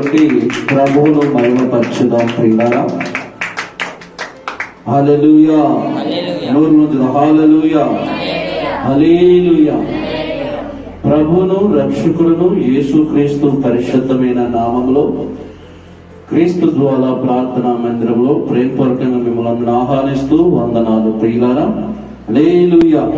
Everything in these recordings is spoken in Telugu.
కొట్టి ప్రభువును మహిమపరచుదాం ప్రియులారా. హల్లెలూయా. నూరు నుంచి హల్లెలూయా. హల్లెలూయా. ప్రభువును రక్షకుడును యేసుక్రీస్తు పరిశుద్ధమైన నామములో క్రీస్తు ద్వారా ప్రార్థనా మందిరంలో ప్రేమపూర్వకంగా మిమ్మల్ని ఆహ్వానిస్తూ వందనాలు ప్రియులారా. హల్లెలూయా.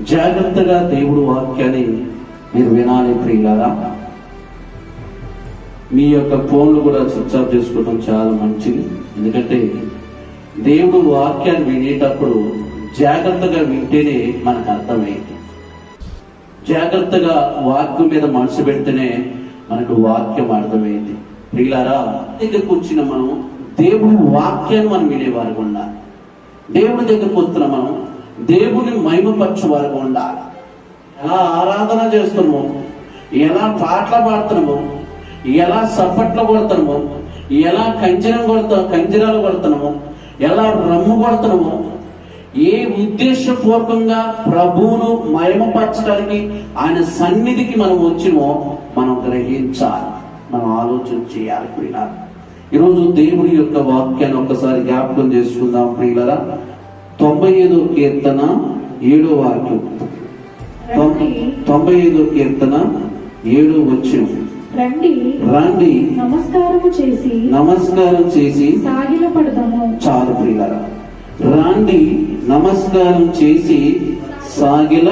జాగ్రత్తగా దేవుడు వాక్యాన్ని మీరు వినాలి ప్రియులారా. మీ యొక్క ఫోన్లు కూడా స్విచ్ ఆఫ్ చేసుకోవడం చాలా మంచిది. ఎందుకంటే దేవుడు వాక్యాన్ని వినేటప్పుడు జాగ్రత్తగా వింటేనే మనకు అర్థమైంది జాగ్రత్తగా వాక్యం మీద మనసు పెడితేనే మనకు వాక్యం అర్థమైంది ప్రియులారా దగ్గరకు వచ్చిన మనం దేవుడి వాక్యాన్ని మనం వినేవారు ఉండాలి. దేవుడి దగ్గరకు వస్తున్న మనం దేవుని మహిమపరచు వారు ఉండాలి. ఎలా ఆరాధన చేస్తున్నాము ఎలా పాటలు పాడుతున్నాము ఎలా సప్పట్లు కొడుతున్నాము ఎలా కంజరం కొడుతా కంజరాలు కొడుతున్నాము ఎలా రమ్ము కొడుతున్నాము ఏ ఉద్దేశపూర్వకంగా ప్రభువును మయమపరచడానికి ఆయన సన్నిధికి మనం వచ్చినో మనం గ్రహించాలి. మనం ఆలోచన చేయాలి ప్రియులారా. ఈరోజు దేవుడి యొక్క వాక్యాన్ని ఒక్కసారి జ్ఞాపకం చేసుకుందాం ప్రియులరా. తొంభై ఐదో కీర్తన ఏడో వాక్యం. తొంభై ఐదో కీర్తన ఏడో వచ్చిన రండి. రండి. నమస్కారము చేసి నమస్కారం చేసి సాగిల పడదాము చాలు ప్రియులరా. రాండి నమస్కారం చేసి సాగిల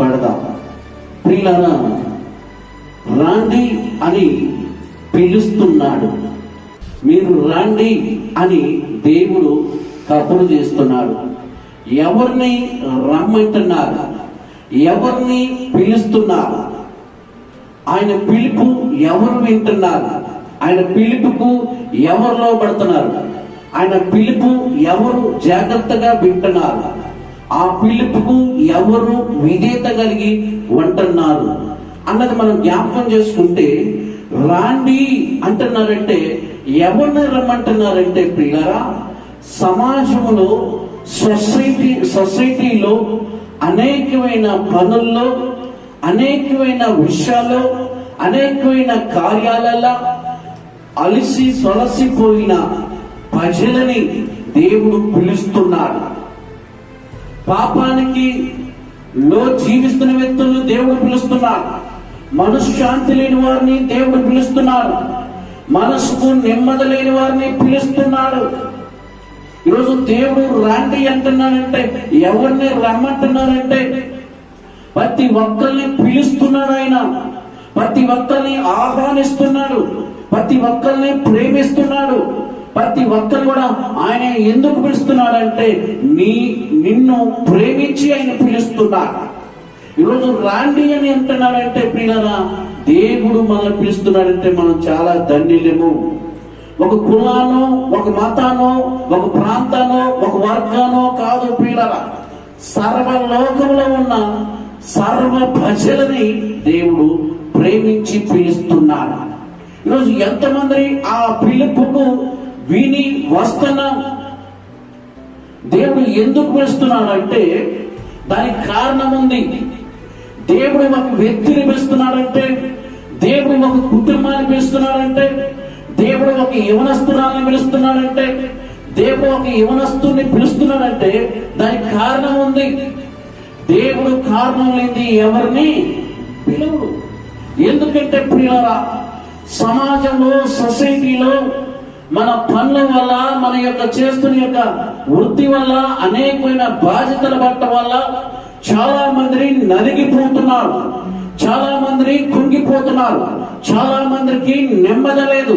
పడదాం ప్రియులరా రాండి అని పిలుస్తున్నాడు. మీరు రాండి అని దేవుడు కబురు చేస్తున్నాడు. ఎవరిని రమ్మంటున్నారు? ఎవరిని పిలుస్తున్నారు? ఆయన పిలుపు ఎవరు వింటున్నారు? ఆయన పిలుపుకు ఎవరు లోపడుతున్నారు ఆయన పిలుపు ఎవరు జాగ్రత్తగా వింటున్నారు? ఆ పిలుపుకు ఎవరు విధేత కలిగి ఉంటున్నారు? అన్నది మనం జ్ఞాపకం చేసుకుంటే రాండి అంటున్నారంటే ఎవరిని రమ్మంటున్నారంటే పిల్లరా సమాజంలో సొసైటీ సొసైటీలో అనేకమైన పనుల్లో అనేకమైన విషయాల్లో అనేకమైన కార్యాలలో అలసి సొలసిపోయిన ప్రజలని దేవుడు పిలుస్తున్నాడు. పాపానికి లో జీవిస్తున్న వ్యక్తులను దేవుడు పిలుస్తున్నాడు. మనశ్శాంతి లేని వారిని దేవుడు పిలుస్తున్నాడు. మనసుకు నెమ్మది లేని వారిని పిలుస్తున్నాడు. ఈరోజు దేవుడు రాండి అంటున్నాడంటే ఎవరిని రమ్మంటున్నారంటే ప్రతి ఒక్కరిని పిలుస్తున్నాడు ఆయన. ప్రతి ఒక్కరిని ఆహ్వానిస్తున్నాడు. ప్రతి ఒక్కరిని ప్రేమిస్తున్నాడు. ప్రతి ఒక్కరు కూడా ఆయన ఎందుకు పిలుస్తున్నాడంటే నీ నిన్ను ప్రేమించి ఆయన పిలుస్తున్నాడు. ఈరోజు రాండి అని అంటున్నాడంటే ప్రియులరా దేవుడు మనల్ని పిలుస్తున్నాడంటే మనం చాలా ధన్యులము. ఒక కులానో ఒక మతానో ఒక ప్రాంతానో ఒక వర్గానో కాదు పీడల సర్వలోకంలో ఉన్న సర్వ ప్రజలని దేవుడు ప్రేమించి పిలుస్తున్నాడు. ఈరోజు ఎంతమంది ఆ పిలుపుకు విని వస్తున్నా దేవుడు ఎందుకు పిలుస్తున్నాడు అంటే దానికి కారణం ఉంది. దేవుడు ఒక వ్యక్తిని పిలుస్తున్నాడంటే దేవుడు ఒక కుటుంబాన్ని పిలుస్తున్నాడంటే దేవుడు ఒక యవనస్తురాలను పిలుస్తున్నాడంటే దేవుడు ఒక యవనస్తుని పిలుస్తున్నాడంటే దానికి కారణం ఉంది. దేవుడు కారణం లేని ఎవరిని పిలువుడు. ఎందుకంటే ప్రియులరా సమాజంలో సొసైటీలో మన పనుల వల్ల మన యొక్క చేస్తున్న యొక్క వృత్తి వల్ల అనేకమైన బాధ్యతల పట్టడం వల్ల చాలా మంది నలిగిపోతున్నారు. చాలా మంది కుంగిపోతున్నారు. చాలా మందికి నెమ్మది లేదు.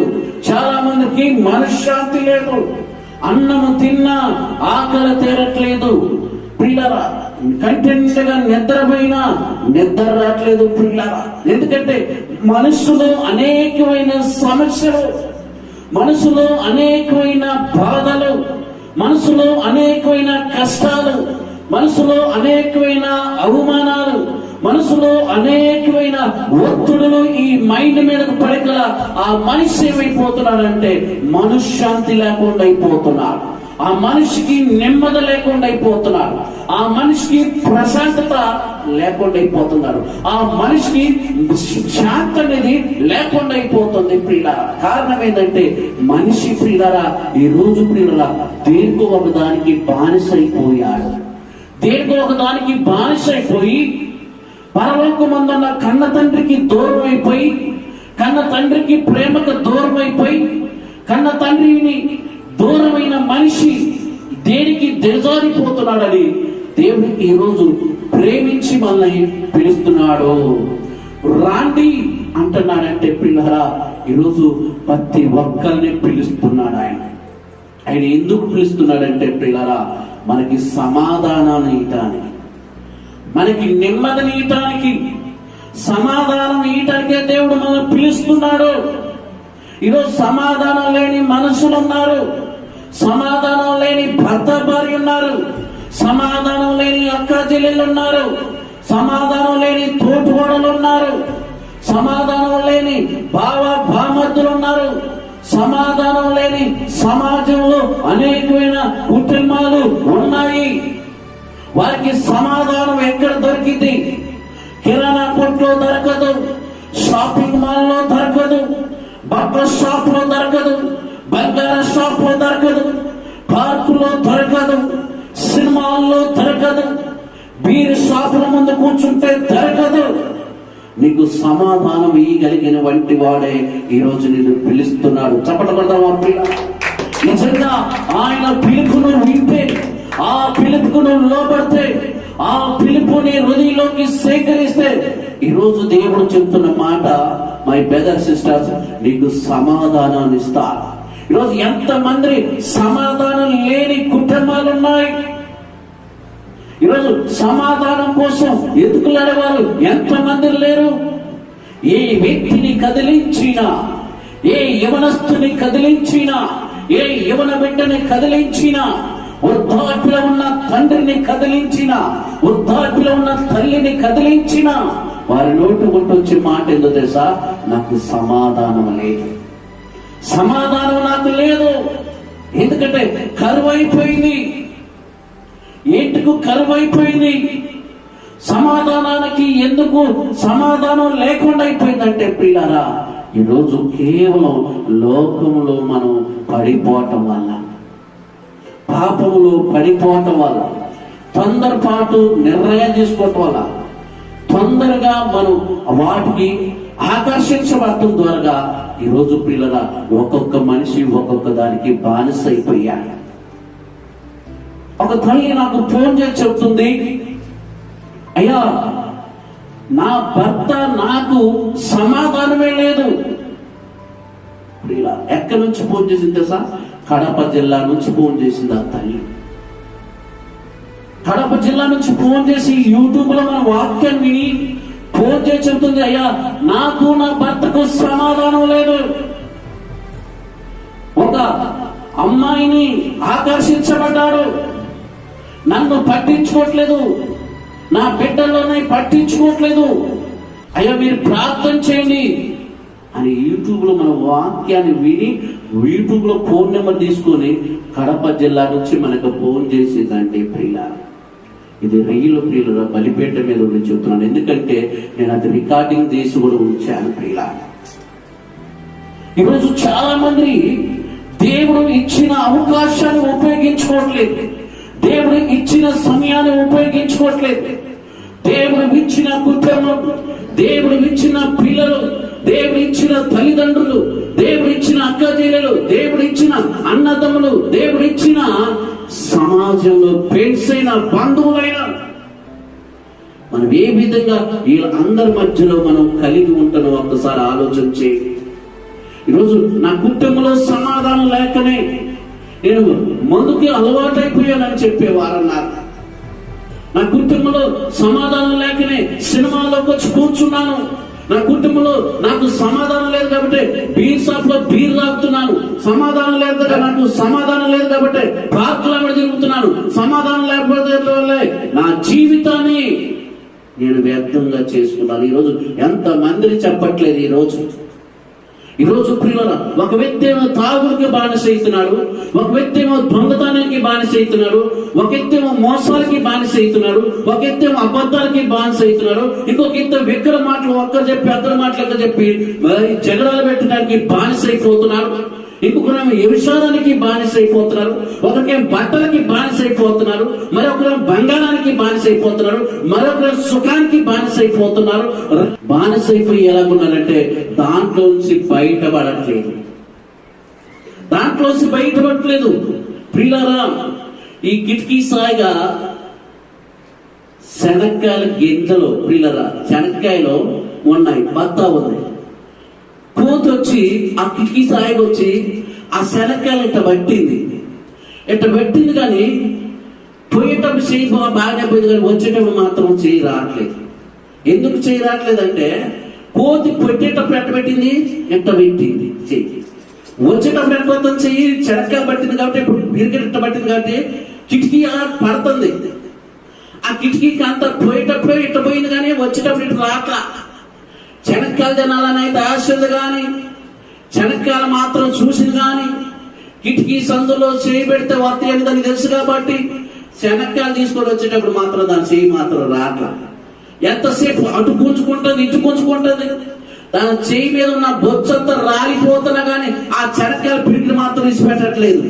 చాలా మందికి మనశ్శాంతి లేదు. అన్నము తిన్నా ఆకలి తీరట్లేదు. పిల్లరా కంటెంట్గా నిద్రపోయినా నిద్ర రావట్లేదు పిల్లరా ఎందుకంటే మనసులో అనేకమైన సమస్యలు మనసులో అనేకమైన బాధలు మనసులో అనేకమైన కష్టాలు మనసులో అనేకమైన అవమానాలు మనసులో అనేకమైన ఒత్తిడులు ఈ మైండ్ మీదకు పడగల ఆ మనిషి ఏమైపోతున్నాడంటే మనశ్శాంతి లేకుండా అయిపోతున్నాడు ఆ మనిషికి నెమ్మది లేకుండా అయిపోతున్నాడు ఆ మనిషికి ప్రశాంతత లేకుండా అయిపోతున్నారు. ఆ మనిషికి శాంతి అనేది లేకుండా అయిపోతుంది ప్రియుల కారణం ఏంటంటే మనిషి ప్రియులరా ఈ రోజు ప్రియుల దేనికో ఒక దానికి బానిసైపోయాడు. దేనికో ఒక దానికి బానిసైపోయి పరలోకమందున్న కన్న తండ్రికి దూరం అయిపోయి కన్న తండ్రికి ప్రేమకు దూరం అయిపోయి కన్న తండ్రిని దూరమైన మనిషి దేనికి దిగజారిపోతున్నాడని దేవుడికి ఈరోజు ప్రేమించి మనల్ని పిలుస్తున్నాడు. రాండి అంటున్నాడంటే పిల్లరా ఈరోజు ప్రతి ఒక్కరిని పిలుస్తున్నాడు ఆయన. ఆయన ఎందుకు పిలుస్తున్నాడంటే పిల్లరా మనకి సమాధానాన్ని ఇవ్వడానికి. మనకి నెమ్మదిని ఇయటానికి సమాధానం ఇయటానికే దేవుడు మనం పిలుస్తున్నాడు. ఈరోజు సమాధానం లేని మనుషులు ఉన్నారు. సమాధానం లేని భర్త భార్య ఉన్నారు. సమాధానం లేని అక్క చెల్లెళ్ళు ఉన్నారు. సమాధానం లేని తోటివాడలు ఉన్నారు. సమాధానం లేని బావ భామతులు ఉన్నారు. సమాధానం లేని సమాజంలో అనేకమైన వారికి సమాధానం ఎక్కడ దొరికింది? కిరాణా కొట్లో దొరకదు షాపింగ్ మాల్లో దొరకదు బట్టల షాప్లో దొరకదు బంగార షాప్లో దొరకదు పార్కులో దొరకదు సినిమాల్లో దొరకదు బీర్ షాపుల ముందు కూర్చుంటే దొరకదు. నీకు సమాధానం ఇయ్యగలిగిన వంటి వాడే ఈరోజు రోజు నిన్ను పిలుస్తున్నాడు. చప్పటపడదామా ప్రియ నిజంగా ఆయన పిలుపును ఆ పిలుపుకు నువ్వు లోపడితే ఆ పిలుపుని హృదయంలోకి సేకరిస్తే ఈ రోజు దేవుడు చెప్తున్న మాట మై బ్రదర్ సిస్టర్స్ నీకు సమాధానాన్ని ఇస్తా. ఈరోజు ఎంతమంది సమాధానం లేని కుటుంబాలు ఉన్నాయి ఈరోజు సమాధానం కోసం ఎదుకులాడే వాళ్ళు ఎంతమంది లేరు. ఏ వ్యక్తిని కదిలించినా ఏ యవనస్తుని కదిలించినా ఏ యవన బిడ్డని కదిలించినా వృద్ధాప్యలో ఉన్న తండ్రిని కదిలించిన వృద్ధాప్యలో ఉన్న తల్లిని కదిలించిన వారి నోటు వచ్చే మాట ఏందో తెలుసా? నాకు సమాధానం లేదు. సమాధానం నాకు లేదు. ఎందుకంటే కరువు అయిపోయింది ఏంటికు కరువు అయిపోయింది సమాధానానికి ఎందుకు సమాధానం లేకుండా అయిపోయిందంటే పిల్లరా ఈరోజు కేవలం లోకంలో మనం పడిపోవటం వల్ల పాపములో పడిపోవటం వల్ల తొందరపాటు నిర్ణయం తీసుకోవటం వల్ల తొందరగా మనం వాటికి ఆకర్షించబడటం ద్వారా ఈరోజు పిల్లల ఒక్కొక్క మనిషి ఒక్కొక్క దానికి బానిస అయిపోయాడు. ఒక తల్లి నాకు ఫోన్ చేసి చెప్తుంది అయ్యా నా భర్త నాకు సమాధానమే లేదు. ఎక్కడి నుంచి ఫోన్ చేసింది తెలుసా? కడప జిల్లా నుంచి ఫోన్ చేసింది ఆ తల్లి. కడప జిల్లా నుంచి ఫోన్ చేసి యూట్యూబ్లో మన వాక్యం విని ఫోన్ చేసి చెబుతుంది అయ్యా నాకు నా భర్తకు సమాధానం లేదు. ఒక అమ్మాయిని ఆకర్షించబడ్డాడు. నన్ను పట్టించుకోవట్లేదు నా బిడ్డలోనే పట్టించుకోవట్లేదు అయ్యా మీరు ప్రార్థన చేయండి. అని యూట్యూబ్లో మన వాక్యాన్ని విని యూట్యూబ్లో ఫోన్ నెంబర్ తీసుకొని కడప జిల్లా నుంచి మనకు ఫోన్ చేసిందంటే ప్రియుల ఇది రైలు ప్రియుల బలిపేట మీద ఉండి చెప్తున్నాను. ఎందుకంటే నేను అది రికార్డింగ్ చేసి కూడా ఉంచాను ప్రియుల ఈరోజు చాలా మంది దేవుడు ఇచ్చిన అవకాశాన్ని ఉపయోగించుకోవట్లేదు. దేవుడు ఇచ్చిన సమయాన్ని ఉపయోగించుకోవట్లేదు. దేవుడు ఇచ్చిన కుటుంబం దేవుడు ఇచ్చిన పిల్లలు దేవుడు ఇచ్చిన తల్లిదండ్రులు దేవుడు ఇచ్చిన అక్క చెల్లెలు దేవుడు ఇచ్చిన అన్నదమ్ములు దేవుడు ఇచ్చిన సమాజంలో ఫ్రెండ్స్ అయిన బంధువులైన మనం ఏ విధంగా వీళ్ళందరి మధ్యలో మనం కలిగి ఉంటున్నాం ఒక్కసారి ఆలోచన చేయండి ఈరోజు నా కుటుంబంలో సమాధానం లేకనే నేను మందుకి అలవాటైపోయానని చెప్పేవారన్నారు. నా కుటుంబంలో సమాధానం లేకనే సినిమాలోకి వచ్చి కూర్చున్నాను. నా కుటుంబంలో నాకు సమాధానం లేదు కాబట్టి బీర్ షాప్లో బీర్ తాగుతున్నాను సమాధానం లేదు నాకు సమాధానం లేదు కాబట్టి పార్కుల జరుగుతున్నాను. తిరుగుతున్నాను సమాధానం లేకపోతే వల్లే నా జీవితాన్ని నేను వ్యర్థంగా చేసుకున్నాను. ఈరోజు ఎంత మందిని చెప్పట్లేదు ఈ రోజు ఈరోజు ప్రియుల ఒక వ్యక్తి ఏమో తాగుడికి బానిస అవుతున్నాడు ఒక వ్యక్తి ఏమో దొంగతనానికి బానిస అవుతున్నాడు ఒక వ్యక్తి ఏమో మోసాలకి బానిస అవుతున్నాడు ఒక వ్యక్తి ఏమో అబద్ధాలకి బానిస అవుతున్నాడు ఇంకొక వ్యక్తి విగ్రహ మాటలు ఒక్కరు చెప్పి అద్దరు మాటలు చెప్పి మరి జగడాలు పెట్టడానికి బానిస అయిపోతున్నాడు ఇంకొకరేమో వ్యవసాయానికి బానిస అయిపోతున్నారు బట్టలకి బానిస అయిపోతున్నారు మరొకరు బంగారానికి బానిస అయిపోతున్నారు మరొకరు సుఖానికి బానిస అయిపోతున్నారు బానిస అయిపోయి ఎలాగున్నారంటే దాంట్లోంచి బయటపడట్లేదు. దాంట్లోంచి బయటపడట్లేదు. ప్రియులారా ఈ కిటికీ సాయిగా శనక్కాయల గింజలు ప్రియులరా శనక్కాయలు ఉన్నాయి బత్తా ఉంది. కోతి వచ్చి ఆ కిటికీ సాయిగా వచ్చి ఆ శనక్కాయలు ఇట్ట పట్టింది. ఇట్ట పెట్టింది కానీ పోయేటప్పుడు చేయి బాగానే పోయింది కానీ వచ్చేటప్పుడు మాత్రం చేయి రావట్లేదు. ఎందుకు చేయి రావట్లేదంటే కోతి పెట్టేటప్పుడు ఎట్ట పెట్టింది? ఎట్ట పెట్టింది? చెయ్యి వచ్చేటప్పుడు ఎట్ట పోతుంది చెయ్యి చెనక్కాయ పట్టింది కాబట్టి ఇప్పుడు బిరికెట్ ఎట్ట పట్టింది కాబట్టి కిటికీ పడుతుంది. ఆ కిటికీకి అంత పోయేటప్పుడే ఇట్ట పోయింది కానీ వచ్చేటప్పుడు ఇటు రాట్లా శనక్కాయలు తినాలని అయితే కానీ శనక్కాయలు మాత్రం చూసింది కానీ కిటికీ సందులో చేయి పెడితే వస్తాయని దానికి తెలుసు కాబట్టి శనక్కాయలు తీసుకొని వచ్చేటప్పుడు మాత్రం దాని చేయి మాత్రం రాట్ల. ఎంతసేపు అటు పుంజుకుంటుంది ఇటు పుంజుకుంటుంది దాని చేయి మీద ఉన్న బొచ్చంతా రాలిపోతున్నా కానీ ఆ శనక్కాయల పిండి మాత్రం ఇచ్చిపెట్టట్లేదు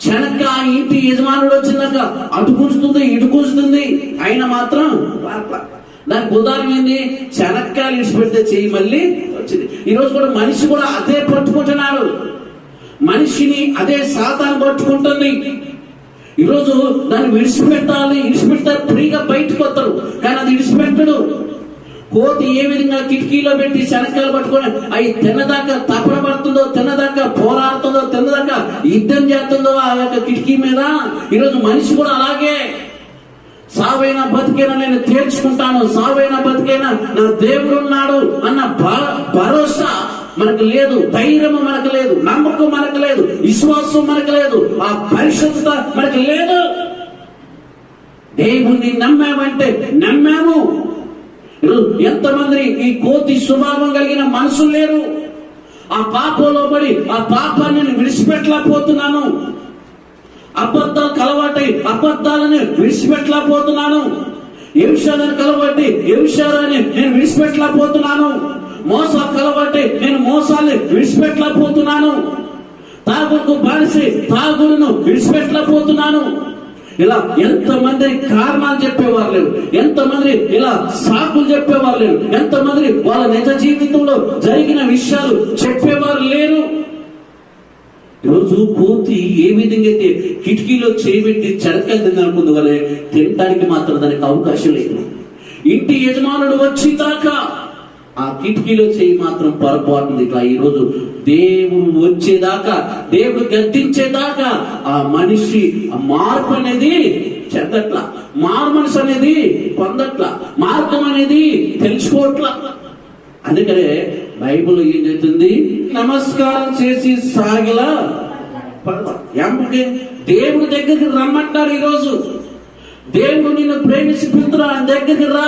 చెనక్క ఆ ఇంటి యజమానుడు వచ్చినాక అటు గుంజుతుంది ఇటు గుంజుతుంది అయినా మాత్రం రాట్ల. దానికి ఉదాహరణ శనక్కాయలు చెనక్కాయలు ఇడిచిపెడితే చెయ్యి మళ్ళీ వచ్చింది. ఈరోజు కూడా మనిషి కూడా అదే పట్టుకుంటున్నాడు. మనిషిని అదే సాతాను పట్టుకుంటుంది. ఈరోజు దాన్ని విడిచిపెట్టాలి విడిచిపెడతారు ఫ్రీగా బయటకు వస్తారు. కానీ అది విడిచిపెట్టడు. కోతి ఏ విధంగా కిటికీలో పెట్టి శనక్కాయలు పట్టుకొని అవి తిన్నదాకా తపన పడుతుందో తిన్నదాకా పోరాడుతుందో తిన్నదాకా యుద్ధం చేస్తుందో ఆ యొక్క కిటికీ మీద ఈరోజు మనిషి కూడా అలాగే. సావైనా బతికైనా నేను తేల్చుకుంటాను? సావైనా బతికైనా? నా దేవుడు ఉన్నాడు అన్న భ- భరోసా మనకు లేదు. ధైర్యం మనకు లేదు. నమ్మకం మనకు లేదు. విశ్వాసం మనకు లేదు. ఆ పరిశుద్ధత మనకు లేదు. దేవుణ్ణి నమ్మామంటే నమ్మాము. ఎంతమంది ఈ కోతి స్వభావం కలిగిన మనసు లేరు. ఆ పాపంలో పడి ఆ పాపాన్ని నేను విడిచిపెట్టలేకపోతున్నాను. అబద్ధాలు కలవాటి అబద్ధాలని విడిచిపెట్టలేకపోతున్నాను. ఏ విషయాలను కలవాటి ఏ విషయాలని నేను విడిచిపెట్టలేకపోతున్నాను. మోసాలు కలవాటి నేను మోసాన్ని విడిచిపెట్టలేకపోతున్నాను. తాగుడుకు బానిసి తాగుడును విడిచిపెట్టలేకపోతున్నాను. ఇలా ఎంతమంది కారణాలు చెప్పేవారు లేరు. ఎంతమంది ఇలా సాకులు చెప్పేవారు లేరు. ఎంతమంది వాళ్ళ నిజ జీవితంలో జరిగిన విషయాలు చెప్పేవారు లేరు. ఈరోజు కోతి ఏ విధంగా అయితే కిటికీలో చేయబెట్టి చెడకాయలు తిందనుకుంది కానీ తినడానికి మాత్రం దానికి అవకాశం లేదు. ఇంటి యజమానుడు వచ్చేదాకా ఆ కిటికీలో చేయి మాత్రం పొరపాటుంది. ఇట్లా ఈ రోజు దేవుడు వచ్చేదాకా దేవుడు గద్దించేదాకా ఆ మనిషి ఆ మార్పు అనేది చెందట్ల మారు మనసు అనేది పొందట్ల మార్గం అనేది తెలుసుకోవట్ల అందుకనే బైబిల్ ఏం చెప్తుంది నమస్కారం చేసి సాగిలా. ఏమంటే దేవుడి దగ్గరికి రమ్మంటారు ఈరోజు దేవుడు నిన్ను ప్రేమించి పిలుతున్నా ఆయన దగ్గరికి రా.